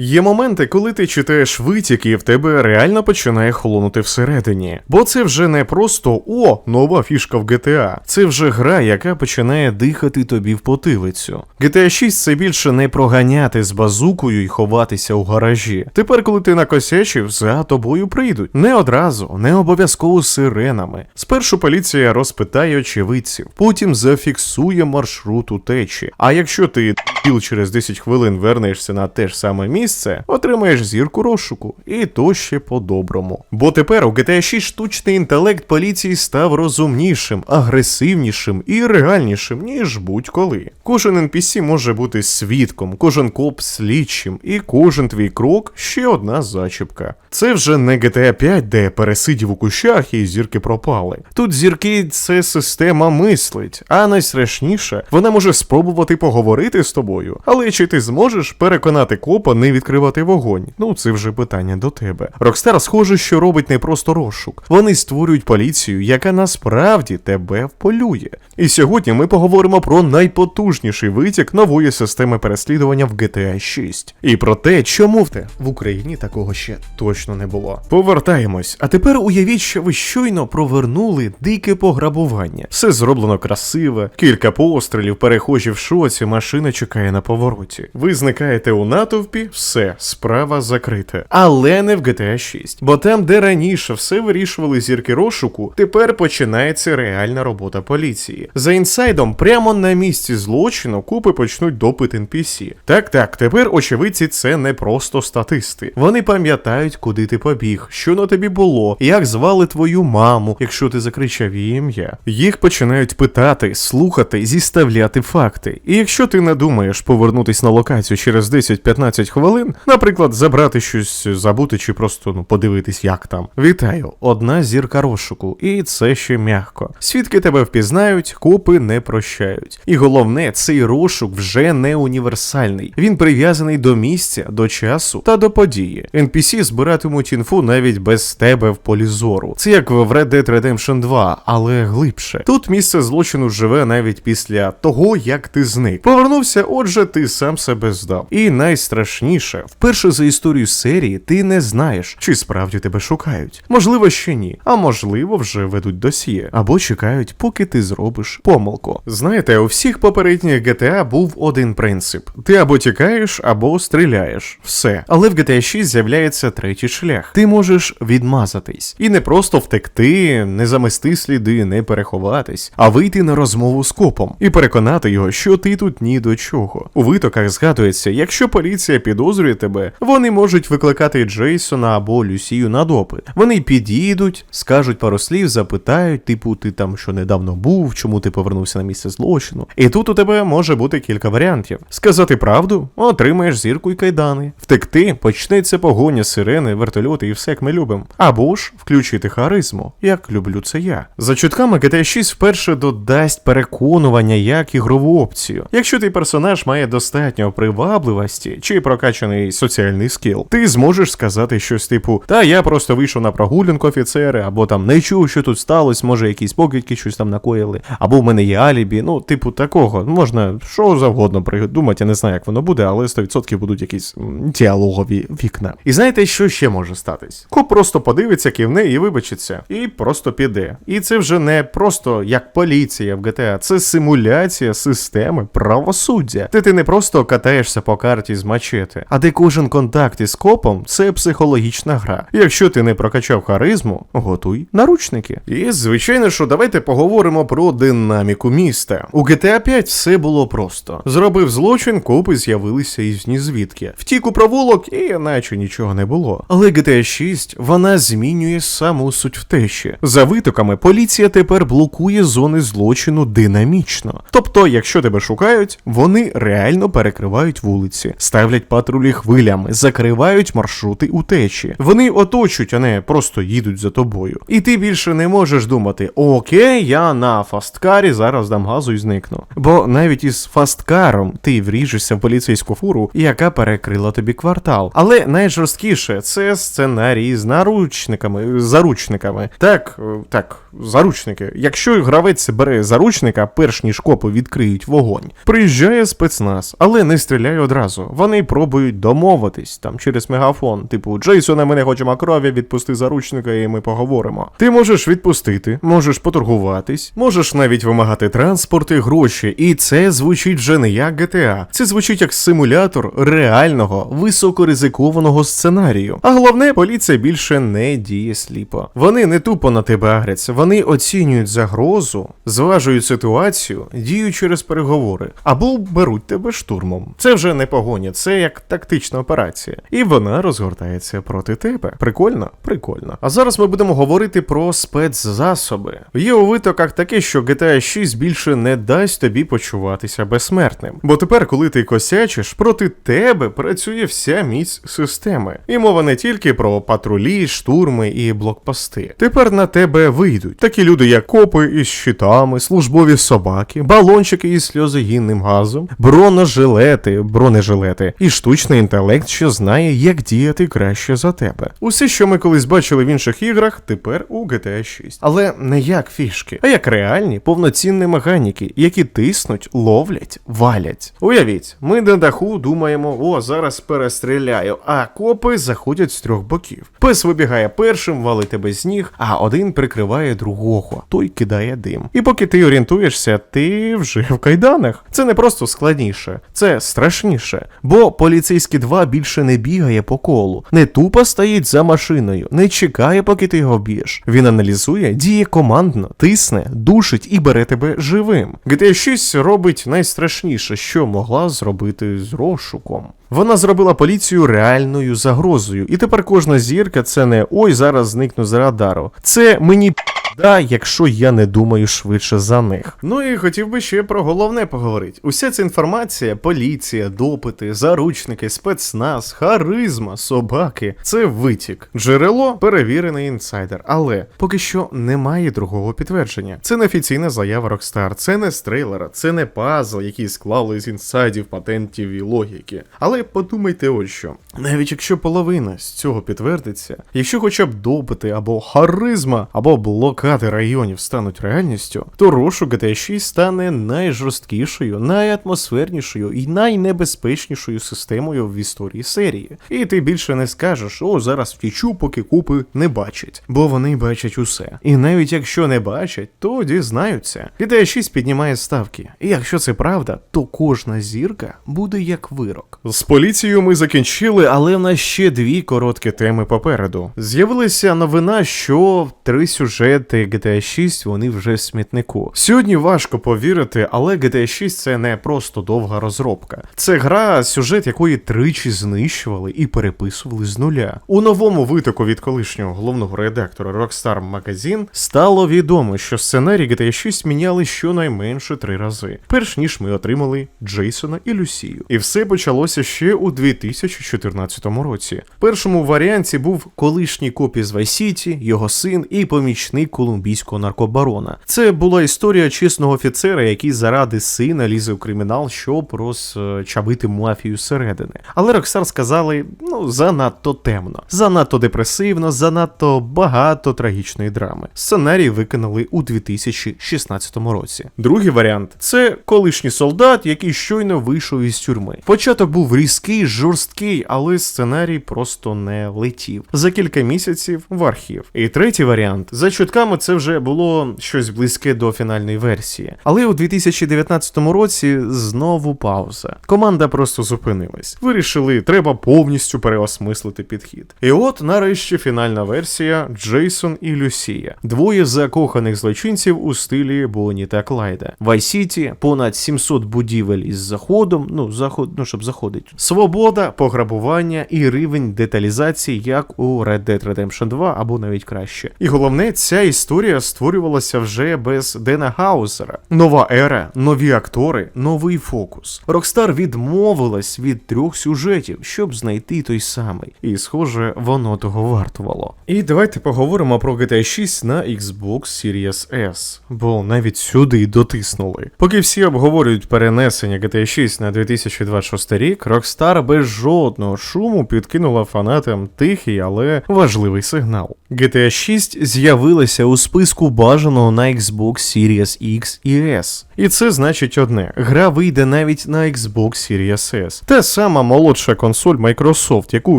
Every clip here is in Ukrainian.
Є моменти, коли ти читаєш витіки, і в тебе реально починає холонути всередині. Бо це вже не просто о, нова фішка в GTA. Це вже гра, яка починає дихати тобі в потилицю. GTA 6 це більше не проганяти з базукою і ховатися у гаражі. Тепер, коли ти накосячив, за тобою прийдуть. Не одразу, не обов'язково сиренами. Спершу поліція розпитає очевидців, потім зафіксує маршрут утечі. А якщо ти через 10 хвилин вернешся на те ж саме місце, отримаєш зірку розшуку. І то ще по-доброму. Бо тепер у GTA 6 штучний інтелект поліції став розумнішим, агресивнішим і реальнішим, ніж будь-коли. Кожен NPC може бути свідком, кожен коп слідчим, і кожен твій крок ще одна зачіпка. Це вже не GTA 5, де пересидів у кущах і зірки пропали. Тут зірки це система мислить, а найстрашніше, вона може спробувати поговорити з тобою. Але чи ти зможеш переконати копа не відкривати вогонь? Ну це вже питання до тебе. Рокстар, схоже, що робить не просто розшук. Вони створюють поліцію, яка насправді тебе вполює. І сьогодні ми поговоримо про найпотужніший витік нової системи переслідування в GTA 6. І про те, чому в те в Україні такого ще точно не було. Повертаємось. А тепер уявіть, що ви щойно провернули дике пограбування. Все зроблено красиве, кілька пострілів, перехожі в шоці, машина чекає на повороті. Ви зникаєте у натовпі, все, справа закрита. Але не в GTA 6. Бо там, де раніше все вирішували зірки розшуку, тепер починається реальна робота поліції. За інсайдом, прямо на місці злочину купи почнуть допит NPC. Так, так, тепер очевидці це не просто статисти. Вони пам'ятають, куди ти побіг, що на тобі було, як звали твою маму, якщо ти закричав її ім'я. Їх починають питати, слухати, зіставляти факти. І якщо ти не думаєш повернутись на локацію через 10-15 хвилин, наприклад, забрати щось, забути чи просто ну подивитись, як там. Вітаю, одна зірка розшуку, і це ще м'яко. Свідки тебе впізнають, копи не прощають. І головне, цей розшук вже не універсальний. Він прив'язаний до місця, до часу та до події. NPC збиратимуть інфу навіть без тебе в полі зору. Це як в Red Dead Redemption 2, але глибше. Тут місце злочину живе навіть після того, як ти зник. Повернувся, отже, ти сам себе здав. І найстрашніше, вперше за історію серії ти не знаєш, чи справді тебе шукають. Можливо, ще ні, а можливо, вже ведуть досьє, або чекають, поки ти зробиш помилку. Знаєте, у всіх попередніх GTA був один принцип: ти або тікаєш, або стріляєш. Все. Але в GTA 6 з'являється третій шлях. Ти можеш відмазатись. І не просто втекти, не замести сліди, не переховатись, а вийти на розмову з копом і переконати його, що ти тут ні до чого. У витоках згадується, якщо поліція підозрює тебе, вони можуть викликати Джейсона або Люсію на допит. Вони підійдуть, скажуть пару слів, запитають, типу, ти там що недавно був, чому ти повернувся на місце злочину. І тут у тебе може бути кілька варіантів: сказати правду, отримаєш зірку й кайдани, втекти, почнеться погоня, сирени, вертольоти і все як ми любимо. Або ж включити харизму, як люблю це я. За чутками GTA 6 вперше додасть переконування як ігрову опцію. Якщо твій персонаж має достатньо привабливості чи прокачаний соціальний скіл, ти зможеш сказати щось типу: Та я просто вийшов на прогулянку офіцери, або там не чув, що тут сталося, може якісь покидьки щось там накоїли, або в мене є алібі. Ну, типу, такого. Можна що завгодно придумати, я не знаю, як воно буде, але 100% будуть якісь діалогові вікна. І знаєте, що ще може статись? Коп просто подивиться, кивне і вибачиться, і просто піде. І це вже не просто як поліція в GTA, це симуляція системи правосуддя. Де ти не просто катаєшся по карті з мачети, а де кожен контакт із копом це психологічна гра. Якщо ти не прокачав харизму, готуй наручники. І звичайно, що давайте поговоримо про динаміку міста. У GTA 5 все було просто. Зробив злочин, копи з'явилися із нізвідки. Втік у провулок і наче нічого не було. Але GTA 6 вона змінює саму суть втечі. За витоками поліція тепер блокує зони злочину динамічно. Тобто, якщо тебе шукають, вони реально перекривають вулиці, ставлять патрулі хвилями, закривають маршрути утечі. Вони оточують, а не просто їдуть за тобою. І ти більше не можеш думати: окей, я на фасткарі зараз дам газу і зникну. Бо навіть із фасткаром ти вріжешся в поліцейську фуру, яка перекрила тобі квартал. Але найжорсткіше це сценарії з наручниками, заручниками. Так, е, так, заручники. Якщо гравець бере заручника, перш ніж копи відкриють вогонь, приїжджає спецназ, але не стріляє одразу. Вони пробують домовитись там через мегафон. Типу, Джейсоне, ми не хочемо крові, відпусти заручника, і ми поговоримо. Ти можеш відпустити, можеш поторгуватись, можеш навіть вимагати транспорт і гроші. І це звучить вже не як GTA. Це звучить як симулятор реального високоризикованого сценарію. А головне, поліція більше не діє сліпо. Вони не тупо на тебе агряться, вони оцінюють загрозу, зважують ситуацію, діють через переговори або беруть тебе штурмом. Це вже не погоня, це як тактична операція. І вона розгортається проти тебе. Прикольно? Прикольно. А зараз ми будемо говорити про спецзасоби. Є у витоках таке, що GTA 6 більше не дасть тобі почуватися безсмертним. Бо тепер, коли ти косячиш, проти тебе працює вся міць системи. І мова не тільки про патрулі, штурми і блокпости. Тепер на тебе вийдуть такі люди, як копи із щитами, службові собаки, балончики із сльозогінним газом, бронежилети, бронежилети і штучний інтелект, що знає, як діяти краще за тебе. Усе, що ми колись бачили в інших іграх, тепер у GTA 6. Але не як фішки, а як реальні повноцінні механіки, які тиснуть, ловлять, валять. Уявіть, ми на даху думаємо, о, зараз перестріляю, а копи заходять з трьох боків. Пес вибігає першим, валить тебе з ніг, а один прикриває другого, той кидає дим. І поки ти орієнтуєшся, ти вже в кайданах. Це не просто складніше, це страшніше. Бо поліцейський 2 більше не бігає по колу, не тупо стоїть за машиною, не чекає, поки ти його б'єш. Він аналізує, діє командно, тисне, душить і бере тебе живим. GTA 6 робить найстрашніше, що могла зробити з розшуком. Вона зробила поліцію реальною загрозою, і тепер кожна зірка це не ой, зараз зникну з радару. Це мені Да, якщо я не думаю швидше за них. Ну і хотів би ще про головне поговорити. Уся ця інформація, поліція, допити, заручники, спецназ, харизма, собаки це витік. Джерело перевірений інсайдер, але поки що немає другого підтвердження. Це не офіційна заява Rockstar, це не з трейлера, це не пазл, який склали з інсайдів, патентів і логіки. Але подумайте ось що. Навіть якщо половина з цього підтвердиться, якщо хоча б допити або харизма, або блокади районів стануть реальністю, то розшук GTA 6 стане найжорсткішою, найатмосфернішою і найнебезпечнішою системою в історії серії. І ти більше не скажеш, о, зараз втічу, поки купи не бачать, бо вони бачать усе. І навіть якщо не бачать, то дізнаються. GTA 6 піднімає ставки. І якщо це правда, то кожна зірка буде як вирок. З поліцією ми закінчили, але в нас ще дві короткі теми попереду. З'явилася новина, що три сюжети GTA 6 вони вже в смітнику. Сьогодні важко повірити, але GTA 6 це не просто довга розробка. Це гра, сюжет якої тричі знищували і переписували з нуля. У новому витоку від колишнього головного редактора Rockstar Magazine стало відомо, що сценарій GTA 6 міняли щонайменше три рази, перш ніж ми отримали Джейсона і Люсію. І все почалося ще у 2014 році. Першому варіанті був колишній копі з City, його син і помічник колумбійського наркобарона. Це була історія чесного офіцера, який заради сина лізе в кримінал, щоб розчабити мафію зсередини. Але Rockstar сказали, ну, занадто темно, занадто депресивно, занадто багато трагічної драми. Сценарій виконали у 2016 році. Другий варіант це колишній солдат, який щойно вийшов із тюрми. Початок був різкий, жорсткий, але сценарій просто не летів. За кілька місяців в архів. І третій варіант за чутками це вже було щось близьке до фінальної версії. Але у 2019 році знову пауза. Команда просто зупинилась. Вирішили, треба повністю переосмислити підхід. І от нарешті фінальна версія Джейсон і Люсія. Двоє закоханих злочинців у стилі Бонні та Клайда. Вайсіті понад 700 будівель із заходом, ну заход, ну щоб заходить. Свобода, пограбування і рівень деталізації, як у Red Dead Redemption 2 або навіть краще. І головне, ця історія створювалася вже без Дена Гаузера. Нова ера, нові актори, новий фокус. Rockstar відмовилась від трьох сюжетів, щоб знайти той самий. І, схоже, воно того вартувало. І давайте поговоримо про GTA 6 на Xbox Series S, бо навіть сюди дотиснули. Поки всі обговорюють перенесення GTA 6 на 2026 рік, Rockstar без жодного шуму підкинула фанатам тихий, але важливий сигнал. GTA 6 з'явилася у списку бажаного на Xbox Series X і S. І це значить одне: гра вийде навіть на Xbox Series S. Та сама молодша консоль Microsoft, яку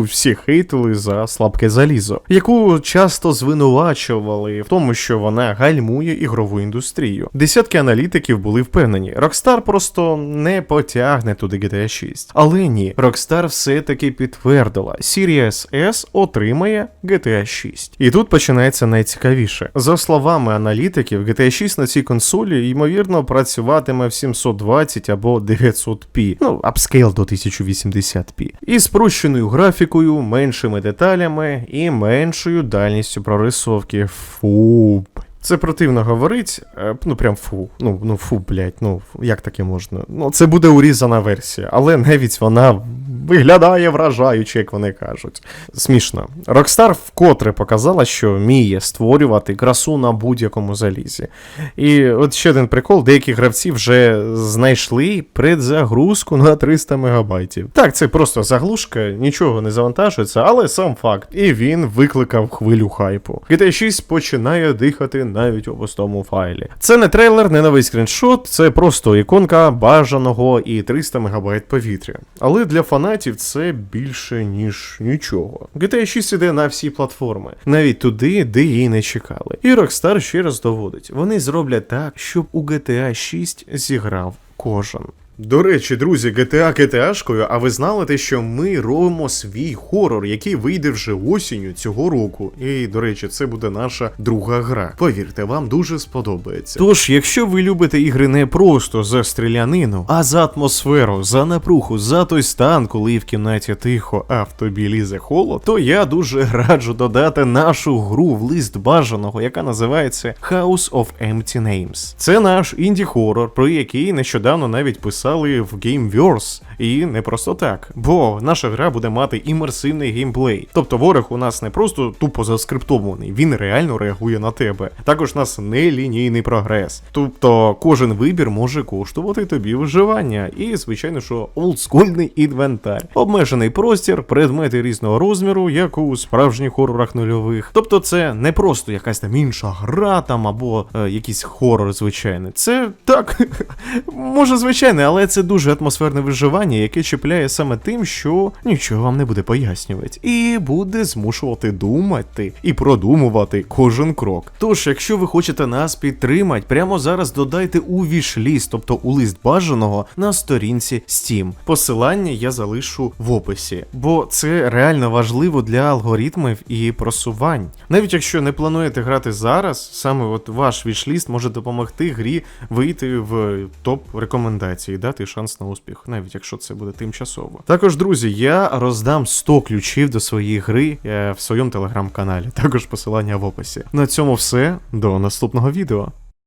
всі хейтили за слабке залізо, яку часто звинувачували в тому, що вона гальмує ігрову індустрію. Десятки аналітиків були впевнені, Rockstar просто не потягне туди GTA 6. Але ні, Rockstar все-таки підтвердила, Series S отримає GTA 6. І тут починається найцікавіше. За словами аналітиків, GTA 6 на цій консолі ймовірно працюватиме в 720 або 900p, ну апскейл до 1080p, і спрощеною графікою, меншими деталями і меншою дальністю прорисовки. Фу. Це противно говорить, е, ну прям фу. Ну, ну фу, блять, ну як таке можна? Ну, це буде урізана версія, але навіть вона виглядає вражаюче, як вони кажуть. Смішно. Rockstar вкотре показала, що вміє створювати красу на будь-якому залізі. І от ще один прикол: деякі гравці вже знайшли предзагрузку на 300 мегабайтів. Так, це просто заглушка, нічого не завантажується, але сам факт. І він викликав хвилю хайпу. GTA 6 починає дихати навіть у пустому файлі. Це не трейлер, не новий скріншот, це просто іконка бажаного і 300 мегабайт повітря. Але для фанатів це більше ніж нічого. GTA 6 іде на всі платформи, навіть туди, де її не чекали. І Rockstar ще раз доводить: вони зроблять так, щоб у GTA 6 зіграв кожен. До речі, друзі, GTA GTA-шкою, а ви знали те, що ми робимо свій хорор, який вийде вже осінню цього року. І, до речі, це буде наша друга гра. Повірте, вам дуже сподобається. Тож, якщо ви любите ігри не просто за стрілянину, а за атмосферу, за напруху, за той стан, коли в кімнаті тихо, а в тобі лізе холод, то я дуже раджу додати нашу гру в лист бажаного, яка називається House of Empty Names. Це наш інді-хорор, про який нещодавно навіть писав в Gameverse. І не просто так, бо наша гра буде мати імерсивний геймплей. Тобто ворог у нас не просто тупо заскриптований, він реально реагує на тебе. Також у нас нелінійний прогрес. Тобто кожен вибір може коштувати тобі виживання. І, звичайно, що олдскульний інвентар. Обмежений простір, предмети різного розміру, як у справжніх хорорах нульових. Тобто, це не просто якась там інша гра там або е, якийсь хорор звичайний. Це так, може звичайне, але це дуже атмосферне виживання, яке чіпляє саме тим, що нічого вам не буде пояснювати, і буде змушувати думати і продумувати кожен крок. Тож, якщо ви хочете нас підтримати, прямо зараз додайте у вішліст, тобто у лист бажаного на сторінці Steam. Посилання я залишу в описі, бо це реально важливо для алгоритмів і просувань. Навіть якщо не плануєте грати зараз, саме от ваш вішліст може допомогти грі вийти в топ рекомендацій, дати шанс на успіх, навіть якщо це буде тимчасово. Також, друзі, я роздам 100 ключів до своєї гри е, в своєму телеграм-каналі. Також посилання в описі. На цьому все. До наступного відео.